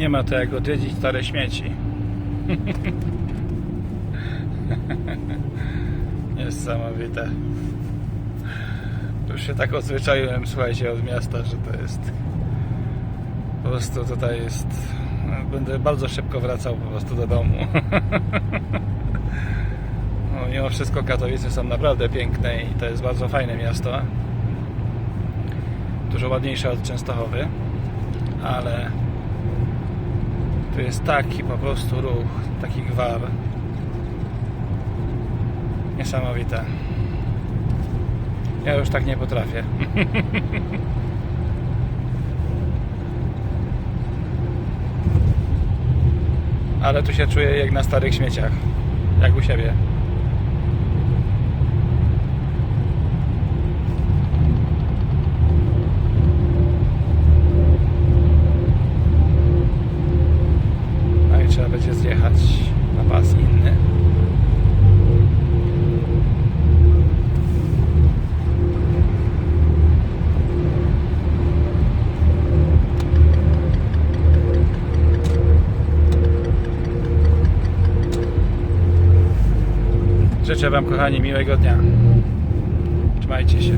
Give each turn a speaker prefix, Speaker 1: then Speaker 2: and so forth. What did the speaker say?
Speaker 1: Nie ma to jak odwiedzić stare śmieci. Niesamowite. Już się tak odzwyczaiłem, słuchajcie, od miasta, że to jest... Po prostu tutaj jest... no, Będę bardzo szybko wracał po prostu do domu. No, mimo wszystko Katowice są naprawdę piękne i to jest bardzo fajne miasto. Dużo ładniejsze od Częstochowy, ale tu jest taki po prostu ruch, taki gwar. Niesamowite. Ja już tak nie potrafię. Ale tu się czuję jak na starych śmieciach. Jak u siebie. Będzie zjechać na pas inny. Życzę Wam, kochani, miłego dnia. Trzymajcie się.